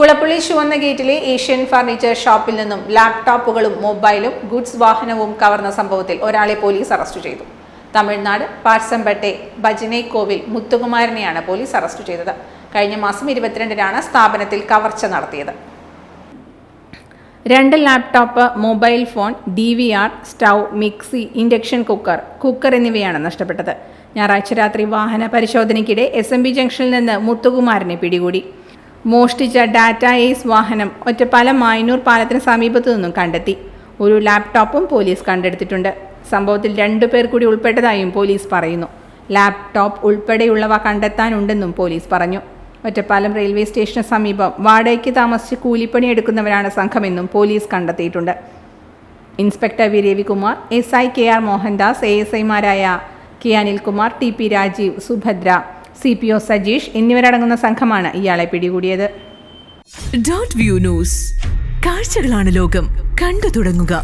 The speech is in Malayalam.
കുളപ്പുള്ളി ചുവന്ന ഗേറ്റിലെ ഏഷ്യൻ ഫർണിച്ചർ ഷോപ്പിൽ നിന്നും ലാപ്ടോപ്പുകളും മൊബൈലും ഗുഡ്സ് വാഹനവും കവർന്ന സംഭവത്തിൽ ഒരാളെ പോലീസ് അറസ്റ്റ് ചെയ്തു. തമിഴ്നാട് പാഴ്സമ്പട്ടെ ഭജനെ കോവിൽ മുത്തുകുമാരനെയാണ് പോലീസ് അറസ്റ്റ് ചെയ്തത്. കഴിഞ്ഞ മാസം ഇരുപത്തിരണ്ടിനാണ് സ്ഥാപനത്തിൽ കവർച്ച നടത്തിയത്. രണ്ട് laptop mobile phone D V R stove mixie induction cooker cooker എന്നിവയാണ് നഷ്ടപ്പെട്ടത്. ഞായറാഴ്ച രാത്രി വാഹന പരിശോധനയ്ക്കിടെ എസ് എം ബി ജംഗ്ഷനിൽ നിന്ന് മുത്തുകുമാരനെ പിടികൂടി. മോഷ്ടിച്ച ഡാറ്റ എയ്സ് വാഹനം ഒറ്റപ്പാലം മായനൂർ പാലത്തിന് സമീപത്തു നിന്നും കണ്ടെത്തി. ഒരു ലാപ്ടോപ്പും പോലീസ് കണ്ടെടുത്തിട്ടുണ്ട്. സംഭവത്തിൽ രണ്ടു പേർ കൂടി ഉൾപ്പെട്ടതായും പോലീസ് പറയുന്നു. ലാപ്ടോപ്പ് ഉൾപ്പെടെയുള്ളവ കണ്ടെത്താനുണ്ടെന്നും പോലീസ് പറഞ്ഞു. ഒറ്റപ്പാലം റെയിൽവേ സ്റ്റേഷന് സമീപം വാടകയ്ക്ക് താമസിച്ച് കൂലിപ്പണി എടുക്കുന്നവരാണ് സംഘമെന്നും പോലീസ് കണ്ടെത്തിയിട്ടുണ്ട്. Inspector V. Ravikumar S. I. K. R. Mohandas A. S. ഐമാരായ K. Anilkumar T. P. Rajeev Subhadra C P O Sajeesh എന്നിവരടങ്ങുന്ന സംഘമാണ് ഇയാളെ പിടികൂടിയത്. ഡോട്ട് വ്യൂ ന്യൂസ് കാഴ്ചകളാണ് ലോകം. കണ്ടു തുടങ്ങുക.